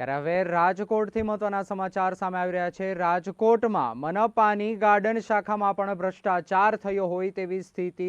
ત્યારે હવે રાજકોટથી મહત્વના સમાચાર સામે આવી રહ્યા છે. રાજકોટમાં મનપાની ગાર્ડન શાખામાં પણ ભ્રષ્ટાચાર થયો હોય તેવી સ્થિતિ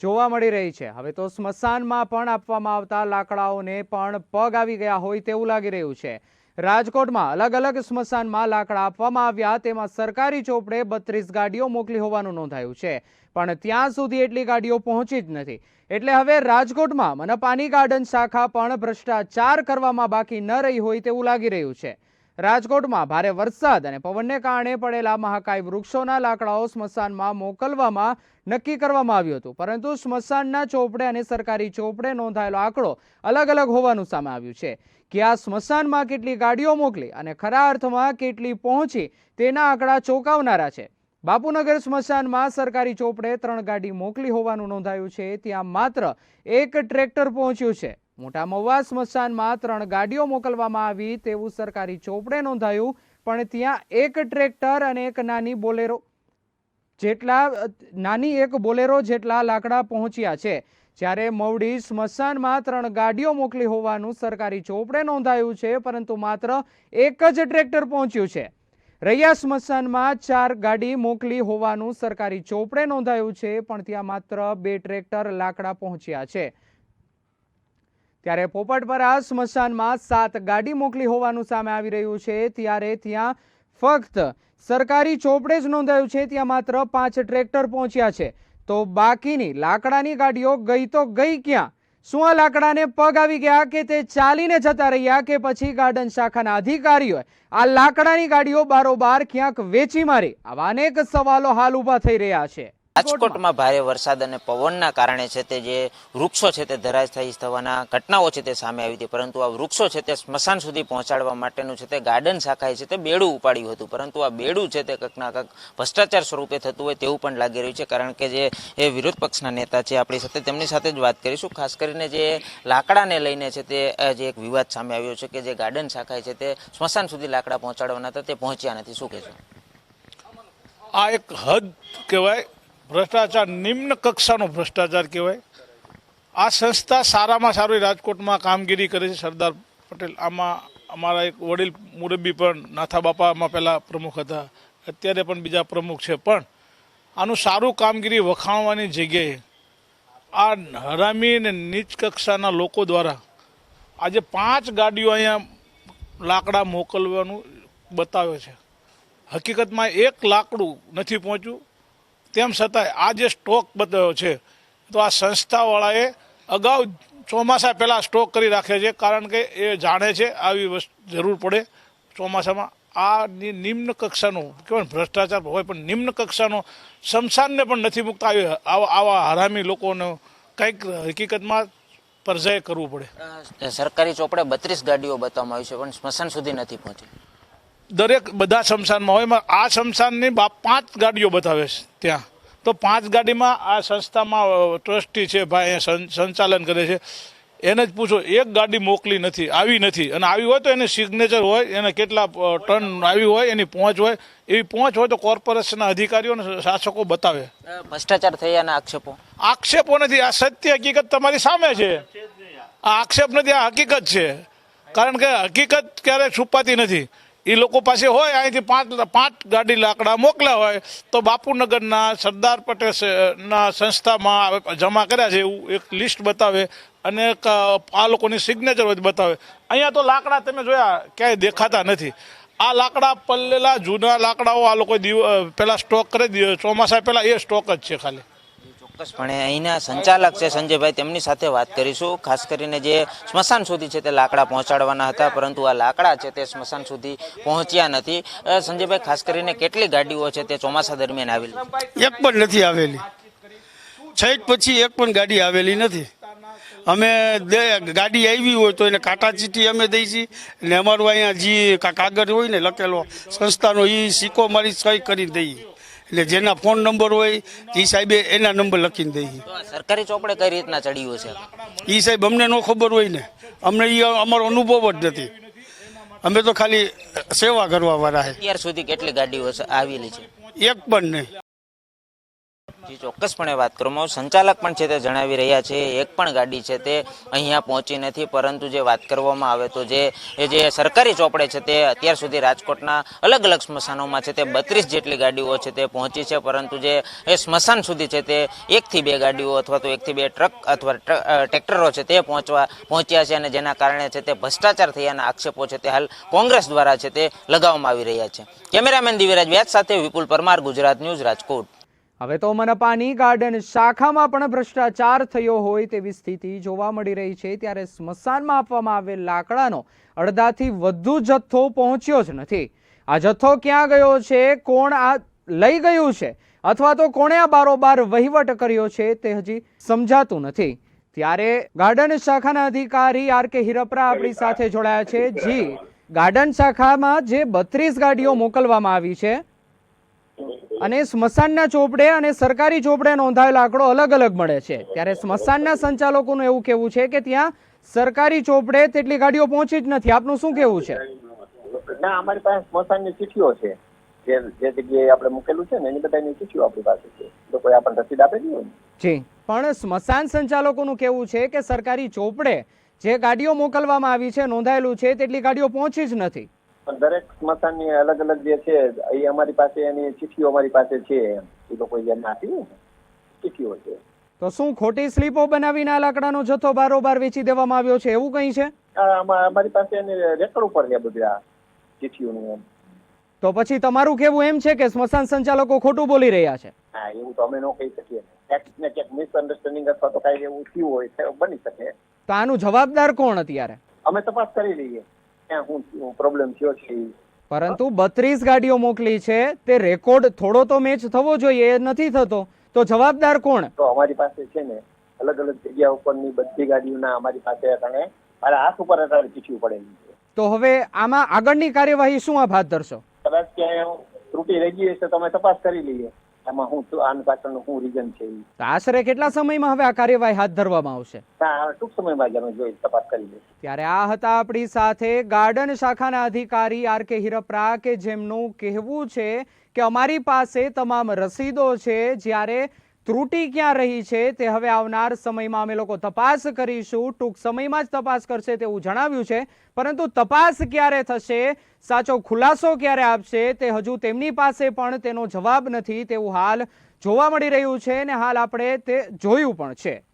જોવા મળી રહી છે. હવે તો સ્મશાનમાં પણ આપવામાં આવતા લાકડાઓને પણ પગ આવી ગયા હોય તેવું લાગી રહ્યું છે. રાજકોટમાં અલગ અલગ સ્મશાનમાં લાકડા આપવામાં આવ્યા, તેમાં સરકારી ચોપડે બત્રીસ ગાડીઓ મોકલી હોવાનું નોંધાયું છે. પણ ત્યાં સુધી એટલી ગાડીઓ પહોંચી જ નથી. એટલે હવે રાજકોટમાં મનપાની ગાર્ડન શાખા પણ ભ્રષ્ટાચાર કરવામાં બાકી ન રહી હોય તેવું લાગી રહ્યું છે. રાજકોટમાં ભારે વરસાદ અને પવનને કારણે પડેલા મહાકાય વૃક્ષોના લાકડાઓ સ્મશાનમાં મોકલવામાં નક્કી કરવામાં આવ્યું હતું. પરંતુ સ્મશાનના ચોપડે અને સરકારી ચોપડે નોંધાયેલો આંકડો અલગ અલગ હોવાનું સામે આવ્યું છે. કે આ સ્મશાનમાં કેટલી ગાડીઓ મોકલી અને ખરા અર્થમાં કેટલી પહોંચી તેના આંકડા ચોંકાવનારા છે. બાપુનગર સ્મશાનમાં સરકારી ચોપડે ત્રણ ગાડી મોકલી હોવાનું નોંધાયું છે. ત્યાં માત્ર એક ટ્રેક્ટર પહોંચ્યું છે. મોટા મહુવા સ્મશાનમાં ત્રણ ગાડીઓ મોકલવામાં આવી, તેવું સરકારી ચોપડે નોંધાયું, પણ ત્યાં એક ટ્રેક્ટર અને એક નાની બોલેરો જેટલા, નાની એક બોલેરો જેટલા લાકડા પહોંચ્યા છે. જ્યારે મવડી સ્મશાનમાં ત્રણ ગાડીઓ મોકલી હોવાનું સરકારી ચોપડે નોંધાયું છે, પરંતુ માત્ર એક જ ટ્રેક્ટર પહોંચ્યું છે. રૈયા સ્મશાનમાં ચાર ગાડી મોકલી હોવાનું સરકારી ચોપડે નોંધાયું છે, પણ ત્યાં માત્ર બે ટ્રેક્ટર લાકડા પહોંચ્યા છે. ત્યારે પોપટપરા સ્મશાનમાં સાત ગાડી મોકલી હોવાનું સામે આવી રહ્યું છે. ત્યારે ત્યાં ફક્ત સરકારી ચોપડે જ નોંધાયું છે. ત્યાં માત્ર પાંચ ટ્રેક્ટર પહોંચ્યા છે. તો બાકીની લાકડાની ગાડીઓ ગઈ તો ગઈ ક્યાં? શું આ લાકડાને પગ આવી ગયા કે તે ચાલીને જતા રહ્યા કે પછી ગાર્ડન શાખાના અધિકારીઓએ આ લાકડાની ગાડીઓ બારોબાર ક્યાંક વેચી મારી? આવા અનેક સવાલો હાલ ઊભા થઈ રહ્યા છે. રાજકોટમાં ભારે વરસાદ અને પવનના કારણે છે તે જે વૃક્ષો છે તે ધરાશાયી થવાના ઘટનાઓ છે તે સામે આવી હતી. પરંતુ આ વૃક્ષો છે તે સ્મશાન સુધી પહોંચાડવા માટેનું છે તે ગાર્ડન શાખાએ છે તે બેડું ઉપાડ્યું હતું. પરંતુ આ બેડું છે તે કંઈક ના કંઈક ભ્રષ્ટાચાર સ્વરૂપે થતું હોય તેવું પણ લાગી રહ્યું છે. કારણ કે જે એ વિરોધ પક્ષના નેતા છે આપણી સાથે તેમની સાથે જ વાત કરીશું. ખાસ કરીને જે લાકડાને લઈને છે તે જે એક વિવાદ સામે આવ્યો છે કે જે ગાર્ડન શાખાએ છે તે સ્મશાન સુધી લાકડા પહોંચાડવાના હતા તે પહોંચ્યા નથી. શું કહેશો? આ એક હદ કહેવાય ભ્રષ્ટાચાર, નિમ્ન કક્ષાનો ભ્રષ્ટાચાર કહેવાય. આ સંસ્થા સારામાં સારી રાજકોટમાં કામગીરી કરે છે સરદાર પટેલ. આમાં અમારા એક વડીલ મુરબ્બી પણ, નાથા બાપામાં પહેલાં પ્રમુખ હતા. અત્યારે પણ બીજા પ્રમુખ છે. પણ આનું સારું કામગીરી વખાણવાની જગ્યાએ આ હરામી અને નીચ કક્ષાના લોકો દ્વારા આજે પાંચ ગાડીઓ અહીંયા લાકડા મોકલવાનું બતાવે છે. હકીકતમાં એક લાકડું નથી પહોંચ્યું. તેમ છતાંય આ જે સ્ટોક બતાવ્યો છે, તો આ સંસ્થાવાળાએ અગાઉ ચોમાસા પહેલાં સ્ટોક કરી રાખે છે, કારણ કે એ જાણે છે આવી વસ્તુ જરૂર પડે ચોમાસામાં. આ નિમ્ન કક્ષાનો કહેવાય ભ્રષ્ટાચાર હોય પણ નિમ્ન કક્ષાનો શમશાનને પણ નથી મૂકતા આવી આવા આવા હરામી લોકોનો કંઈક હકીકતમાં પરજાએ કરવું પડે. સરકારી ચોપડે બત્રીસ ગાડીઓ બતાવવામાં આવી છે, પણ સ્મશાન સુધી નથી પહોંચી. દરેક બધા શમશાનમાં હોય એમાં આ શમશાનની પાંચ ગાડીઓ બતાવે છે ત્યાં. તો પાંચ ગાડીમાં આ સંસ્થામાં ટ્રસ્ટી છે ભાઈ સંચાલન કરે છે. એને જ પૂછો એક ગાડી મોકલી નથી આવી નથી. અને આવી હોય તો એને સિગ્નેચર હોય એને કેટલા ટન આવી હોય એની પહોંચ હોય. એવી પહોંચ હોય તો કોર્પોરેશનના અધિકારીઓ અને શાસકો બતાવે. ભ્રષ્ટાચાર થયાના આક્ષેપો? આક્ષેપો નથી. આ સત્ય હકીકત તમારી સામે છે. આ આક્ષેપ નથી આ હકીકત છે. કારણ કે હકીકત ક્યારેય છુપાતી નથી. એ લોકો પાસે હોય, અહીંથી પાંચ પાંચ ગાડી લાકડા મોકલ્યા હોય, તો બાપુનગરના સરદાર પટેલ ના સંસ્થામાં જમા કર્યા છે એવું એક લિસ્ટ બતાવે અને આ લોકોની સિગ્નેચર બતાવે. અહીંયા તો લાકડા તમે જોયા, ક્યાંય દેખાતા નથી. આ લાકડા પલ્લેલા જૂના લાકડાઓ આ લોકો પહેલાં સ્ટોક કરી દીધો. ચોમાસા પહેલાં એ સ્ટોક જ છે ખાલી. ચોક્કસપણે અહીંના સંચાલક છે સંજયભાઈ, તેમની સાથે વાત કરીશું. ખાસ કરીને જે સ્મશાન સુધી છે તે લાકડા પહોંચાડવાના હતા, પરંતુ આ લાકડા છે તે સ્મશાન સુધી પહોંચ્યા નથી. સંજયભાઈ, ખાસ કરીને કેટલી ગાડીઓ છે તે ચોમાસા દરમિયાન આવેલી? એક પણ નથી આવેલી. છઠ પછી એક પણ ગાડી આવેલી નથી. અમે ગાડી આવી હોય તો એને કાંટા ચીઠી અમે દઈ છીએ. ને અમારું અહીંયા જે કાગળ હોય ને લખેલો સંસ્થાનો એ સિક્કો મારી સહી કરી દઈએ. એટલે જેના ફોન નંબર હોય એ સાહેબે એના નંબર લખીને દઈએ સરકારી ચોપડે કઈ રીતના ચડ્યું છે એ સાહેબ અમને ન ખબર હોય ને. અમને એ અમારો અનુભવ જ નથી. અમે તો ખાલી સેવા કરવા વાળા અત્યાર સુધી કેટલી ગાડીઓ આવેલી છે? એક પણ નહીં. જી ચોક્કસપણે વાત કરું સંચાલક પણ છે તે જણાવી રહ્યા છે એક પણ ગાડી છે તે અહીંયા પહોંચી નથી પરંતુ જે વાત કરવામાં આવે તો જે જે સરકારી ચોપડે છે તે અત્યાર સુધી રાજકોટના અલગ અલગ સ્મશાનોમાં છે તે બત્રીસ જેટલી ગાડીઓ છે તે પહોંચી છે પરંતુ જે એ સ્મશાન સુધી છે તે એકથી બે ગાડીઓ અથવા તો એકથી બે ટ્રક અથવા ટ્ર- ટ્રેક્ટરો છે તે પહોંચવા પહોંચ્યા છે અને જેના કારણે છે તે ભ્રષ્ટાચાર થયાના આક્ષેપો છે તે હાલ કોંગ્રેસ દ્વારા છે તે લગાવવામાં આવી રહ્યા છે કેમેરામેન દિવ્યરાજ વ્યાસ સાથે વિપુલ પરમાર ગુજરાત ન્યૂઝ રાજકોટ હવે તો મનપાની ગાર્ડન શાખામાં પણ ભ્રષ્ટાચાર થયો હોય તેવી સ્થિતિ જોવા મળી રહી છે. ત્યારે સ્મશાનમાં આપવામાં આવેલ લાકડાનો અડધાથી વધુ જથ્થો પહોંચ્યો જ નથી. આ જથ્થો ક્યાં ગયો છે? કોણ આ લઈ ગયું છે? અથવા તો કોણે આ બારોબાર વહીવટ કર્યો છે તે હજી સમજાતું નથી. ત્યારે ગાર્ડન શાખાના અધિકારી આર કે હિરપરા આપણી સાથે જોડાયા છે. જી, ગાર્ડન શાખામાં જે બત્રીસ ગાડીઓ મોકલવામાં આવી છે. અને સ્મશાનના ચોપડે અને સરકારી ચોપડે નોંધાયેલો આંકડો અલગ અલગ મળે છે. ત્યારે સ્મશાનના સંચાલકોનું એવું કહેવું છે કે ત્યાં સરકારી ચોપડે તેટલી ગાડીઓ પહોંચી જ નથી. આપનું શું કહેવું છે? ના અમારી પાસે સ્મશાનની ચીઠીઓ છે. જે જે જગ્યાએ આપણે મૂકેલું છે ને એની બધાની ચીઠીઓ આપણી પાસે છે. તો કોઈ આપણને રસીદ આપેલી હોય જી. પણ સ્મશાન સંચાલકોનું કહેવું છે કે સરકારી ચોપડે જે ગાડીઓ મોકલવામાં આવી છે નોંધાયેલું છે તેટલી ગાડીઓ પહોંચી જ નથી. પણ દરેક સ્મશાનની અલગ અલગ જે છે એ અમારી પાસે એની ચીઠીઓ અમારી પાસે છે એમ. એ લોકો જે નાખી ચીઠીઓ છે. તો શું ખોટી સ્લીપો બનાવીને આ લાકડાનો જથ્થો બારોબાર વેચી દેવામાં આવ્યો છે? એવું કંઈ છે? અમારી પાસે એની રેકર્ડ ઉપર છે બધી આ ચિઠ્ઠીઓનું એમ. તો પછી તમારું કેવું એમ છે કે સ્મશાન સંચાલકો ખોટું બોલી રહ્યા છે? હા એવું તો અમે ન કહી શકીએ. ક્યાંક ને ક્યાંક મિસઅન્ડરસ્ટેન્ડિંગ અથવા તો કાંઈ એવું થયું હોય બની શકે. તો આનું જવાબદાર કોણ અત્યારે? અમે તપાસ કરી લઈએ. પ્રોબ્લેમ થયો છે પરંતુ બત્રીસ ગાડીઓ મોકલી છે તે રેકોર્ડ થોડો તો મેચ થવો જોઈએ એ નથી થતો. તો જવાબદાર કોણ? તો અમારી પાસે છે ને અલગ અલગ જગ્યા ઉપરની બધી ગાડીઓના અમારી પાસે અટાણે મારા હાથ ઉપર અટાણે ચીઠીઓ પડેલી છે. તો હવે આમાં આગળની કાર્યવાહી શું આપ હાથ ધરશો? કદાચ ક્યાંય ત્રુટી રહી ગઈ હશે તો અમે તપાસ કરી લઈએ. આમાં હું આની પાછળનું શું રીઝન છે તો આશરે કેટલા સમયમાં હવે આ કાર્યવાહી હાથ ધરવામાં આવશે? ટૂંક સમયમાં જ અમે જોઈ તપાસ કરી લઈશું. ત્યારે આ હતા આપણી સાથે ગાર્ડન શાખાના અધિકારી આર કે હિરપરા કે જેમનું કહેવું છે કે અમારી પાસે તમામ રસીદો છે. જ્યારે ત્રુટી ક્યાં રહી છે તે હવે આવનાર સમયમાં અમે લોકો તપાસ કરીશું. ટૂંક સમયમાં જ તપાસ કરશે તેવું જણાવ્યું છે. પરંતુ તપાસ ક્યારે થશે? સાચો ખુલાસો ક્યારે આપશે? તે હજુ તેમની પાસે પણ તેનો જવાબ નથી. તેવું હાલ જોવા મળી રહ્યું છે ને હાલ આપણે તે જોયું પણ છે.